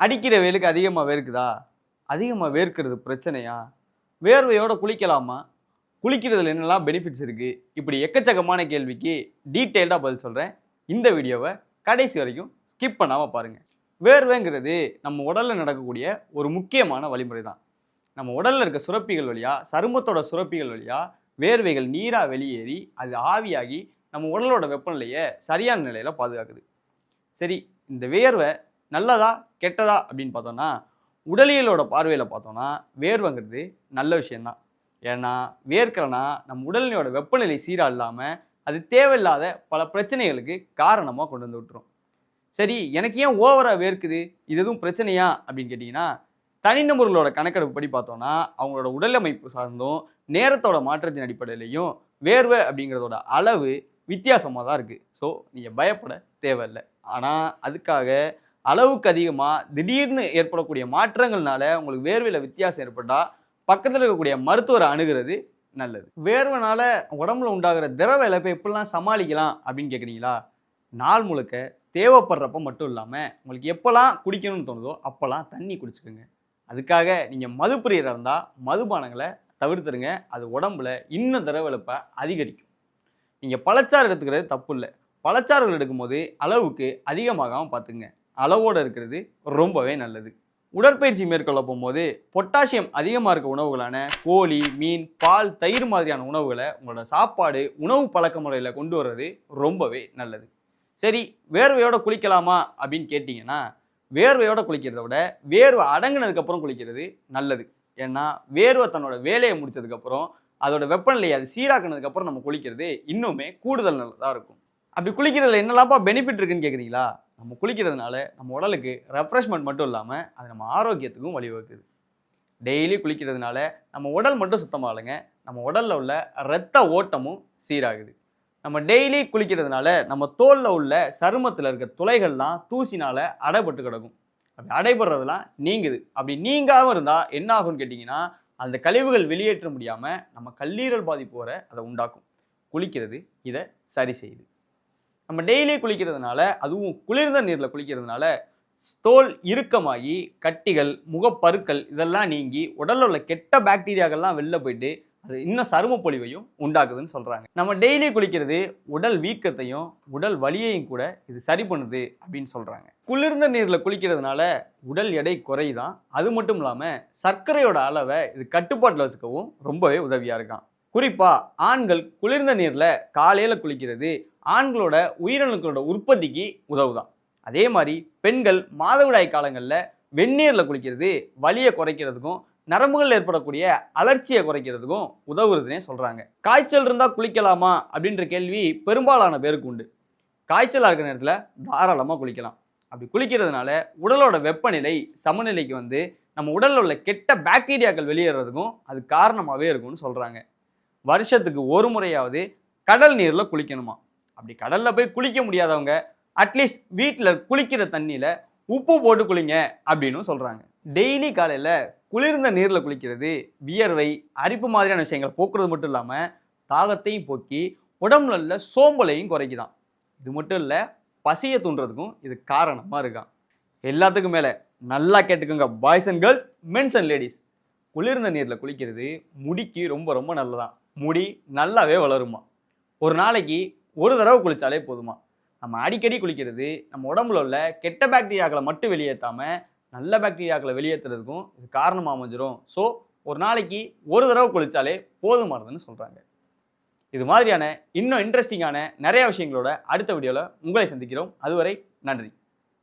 அடிக்கிற வெயிலுக்கு அதிகமாக வேர்க்குதா? அதிகமாக வேர்க்கிறது பிரச்சனையா? வேர்வையோட குளிக்கலாமா? குளிக்கிறதுல என்னெல்லாம் பெனிஃபிட்ஸ் இருக்குது இப்படி எக்கச்சக்கமான கேள்விக்கு டீட்டெயில்டாக பதில் சொல்கிறேன் இந்த வீடியோவை கடைசி வரைக்கும் ஸ்கிப் பண்ணாமல் பாருங்கள் வேர்வைங்கிறது நம்ம உடலில் நடக்கக்கூடிய ஒரு முக்கியமான வழிமுறை தான் நம்ம உடலில் இருக்க சுரப்பிகள் வழியாக சருமத்தோட சுரப்பிகள் வழியாக வேர்வைகள் நீராக வெளியேறி அது ஆவியாகி நம்ம உடலோட வெப்பநிலையை சரியான நிலையில் பாதுகாக்குது. சரி இந்த வேர்வை நல்லதா கெட்டதா அப்படின்னு பார்த்தோன்னா உடலியலோட பார்வையில் பார்த்தோன்னா வேர்வைங்கிறது நல்ல விஷயந்தான் ஏன்னா வேர்க்கலைன்னா நம்ம உடலினோட வெப்பநிலை சீராக இல்லாமல் அது தேவையில்லாத பல பிரச்சனைகளுக்கு காரணமாக கொண்டு வந்து விட்டுரும். சரி எனக்கு ஏன் ஓவராக வேர்க்குது? இது எதுவும் பிரச்சனையா? அப்படின்னு கேட்டிங்கன்னா தனிநபர்களோட கணக்கெடுப்பு படி பார்த்தோன்னா அவங்களோட உடலமைப்பு சார்ந்தும் நேரத்தோட மாற்றத்தின் அடிப்படையிலையும் வேர்வை அப்படிங்கிறதோட அளவு வித்தியாசமாக தான் இருக்குது ஸோ நீங்கள் பயப்பட தேவையில்லை. ஆனால் அதுக்காக அளவுக்கு அதிகமாக திடீர்னு ஏற்படக்கூடிய மாற்றங்கள்னால உங்களுக்கு வேர்வையில் வித்தியாசம் ஏற்பட்டால் பக்கத்தில் இருக்கக்கூடிய மருத்துவரை அணுகிறது நல்லது. வேர்வைனால உடம்புல உண்டாகிற திரவ இழப்பை எப்படிலாம் சமாளிக்கலாம் அப்படின்னு கேட்குறீங்களா நாள் முழுக்க தேவைப்படுறப்ப மட்டும் இல்லாமல் உங்களுக்கு எப்போல்லாம் குடிக்கணும்னு தோணுதோ அப்போல்லாம் தண்ணி குடிச்சுக்கோங்க. அதுக்காக நீங்கள் மதுப்பிரியராக இருந்தால் மதுபானங்களை தவிர்த்துருங்க. அது உடம்புல இன்னும் திரவ இழப்பை அதிகரிக்கும். நீங்கள் பழச்சாறு எடுத்துக்கிறது தப்பு இல்லை. பழச்சாறுகள் எடுக்கும்போது அளவுக்கு அதிகமாகாமல் பார்த்துங்க அளவோடு இருக்கிறது ரொம்பவே நல்லது. உடற்பயிற்சி மேற்கொள்ள போகும்போது பொட்டாசியம் அதிகமாக இருக்க உணவுகளான கோழி மீன் பால் தயிர் மாதிரியான உணவுகளை உங்களோட சாப்பாடு உணவு பழக்க முறையில் கொண்டு வர்றது ரொம்பவே நல்லது. சரி வேர்வையோட குளிக்கலாமா அப்படின்னு கேட்டிங்கன்னா வேர்வையோட குளிக்கிறத விட வேர்வை அடங்குனதுக்கப்புறம் குளிக்கிறது நல்லது. ஏன்னா வேர்வை தன்னோட வேலையை முடிச்சதுக்கப்புறம் அதோட வெப்பநிலையை அது சீராக்கினதுக்கப்புறம் நம்ம குளிக்கிறது இன்னுமே கூடுதல் நல்லதாக இருக்கும். அப்படி குளிக்கிறதுல என்னெல்லாம்ப்பா பெனிஃபிட் இருக்குன்னு கேட்குறீங்களா நம்ம குளிக்கிறதுனால நம்ம உடலுக்கு ரெஃப்ரெஷ்மெண்ட் மட்டும் இல்லாமல் அது நம்ம ஆரோக்கியத்துக்கும் வழிவகுக்குது. டெய்லி குளிக்கிறதுனால நம்ம உடல் மட்டும் சுத்தமாக இல்லைங்க. நம்ம உடலில் உள்ள இரத்த ஓட்டமும் சீராகுது. நம்ம டெய்லி குளிக்கிறதுனால நம்ம தோலில் உள்ள சருமத்தில் இருக்க துளைகள்லாம் தூசினால் அடைபட்டு கிடக்கும். அப்படி அடைபடுறதெல்லாம் நீங்குது. அப்படி நீங்காமல் இருந்தால் என்ன ஆகும்னு கேட்டிங்கன்னா அந்த கழிவுகள் வெளியேற்ற முடியாமல் நம்ம கல்லீரல் பாதிப்பு வர அதை உண்டாக்கும். குளிக்கிறது இதை சரி செய்யுது. நம்ம டெய்லி குளிக்கிறதுனால அதுவும் குளிர்ந்த நீரில் குளிக்கிறதுனால தோல் இறுக்கமாகி கட்டிகள் முகப்பருக்கள் இதெல்லாம் நீங்கி உடலில் உள்ள கெட்ட பாக்டீரியாக்கள்லாம் வெளில போயிட்டு அது இன்னும் சரும பொலிவையும் உண்டாக்குதுன்னு சொல்கிறாங்க நம்ம டெய்லி குளிக்கிறது உடல் வீக்கத்தையும் உடல் வலியையும் கூட இது சரி பண்ணுது அப்படின்னு சொல்கிறாங்க குளிர்ந்த நீரில் குளிக்கிறதுனால உடல் எடை குறையுதான். அது மட்டும் இல்லாமல் சர்க்கரையோட அளவை இது கட்டுப்பாட்டில் வச்சுக்கவும் ரொம்பவே உதவியாக இருக்கான் குறிப்பாக ஆண்கள் குளிர்ந்த நீரில் காலையில் குளிக்கிறது ஆண்களோட உயிரணுக்களோட உற்பத்திக்கு உதவுதான். அதே மாதிரி பெண்கள் மாதவிடாய் காலங்களில் வெந்நீரில் குளிக்கிறது வலியை குறைக்கிறதுக்கும் நரம்புகள் ஏற்படக்கூடிய அலர்ச்சியை குறைக்கிறதுக்கும் உதவுறதுனே சொல்கிறாங்க காய்ச்சல் இருந்தால் குளிக்கலாமா அப்படின்ற கேள்வி பெரும்பாலான பேருக்கு உண்டு. காய்ச்சலாக இருக்கிற நேரத்தில் தாராளமாக குளிக்கலாம். அப்படி குளிக்கிறதுனால உடலோட வெப்பநிலை சமநிலைக்கு வந்து நம்ம உடலில் உள்ள கெட்ட பாக்டீரியாக்கள் வெளியேறதுக்கும் அது காரணமாகவே இருக்கும்னு சொல்கிறாங்க வருஷத்துக்கு ஒரு முறையாவது கடல் நீரில் குளிக்கணுமா? அப்படி கடலில் போய் குளிக்க முடியாதவங்க அட்லீஸ்ட் வீட்டில் குளிக்கிற தண்ணியில் உப்பு போட்டு குளிங்க அப்படின்னு சொல்கிறாங்க டெய்லி காலையில் குளிர்ந்த நீரில் குளிக்கிறது வியர்வை அரிப்பு மாதிரியான விஷயங்களை போக்குறது மட்டும் இல்லாமல் தாகத்தையும் போக்கி உடம்புல உள்ள சோம்பலையும் குறைக்குதான். இது மட்டும் இல்லை பசியை தூண்டுறதுக்கும் இது காரணமாக இருக்கான். எல்லாத்துக்கும் மேலே நல்லா கேட்டுக்கோங்க boys and girls mens and ladies குளிர்ந்த நீரில் குளிக்கிறது முடிக்கு ரொம்ப ரொம்ப நல்லதான். முடி நல்லாவே வளருமா? ஒரு நாளைக்கு ஒரு தடவை குளித்தாலே போதுமா? நம்ம அடிக்கடி குளிக்கிறது நம்ம உடம்புல உள்ள கெட்ட பாக்டீரியாக்களை மட்டும் வெளியேற்றாமல் நல்ல பாக்டீரியாக்களை வெளியேற்றுறதுக்கும் இது காரணமாக அமைஞ்சிரும். ஸோ ஒரு நாளைக்கு ஒரு தடவை குளித்தாலே போதுமானதுன்னு சொல்கிறாங்க இது மாதிரியான இன்னும் இன்ட்ரெஸ்டிங்கான நிறைய விஷயங்களோட அடுத்த வீடியோவில் உங்களை சந்திக்கிறோம். அதுவரை நன்றி.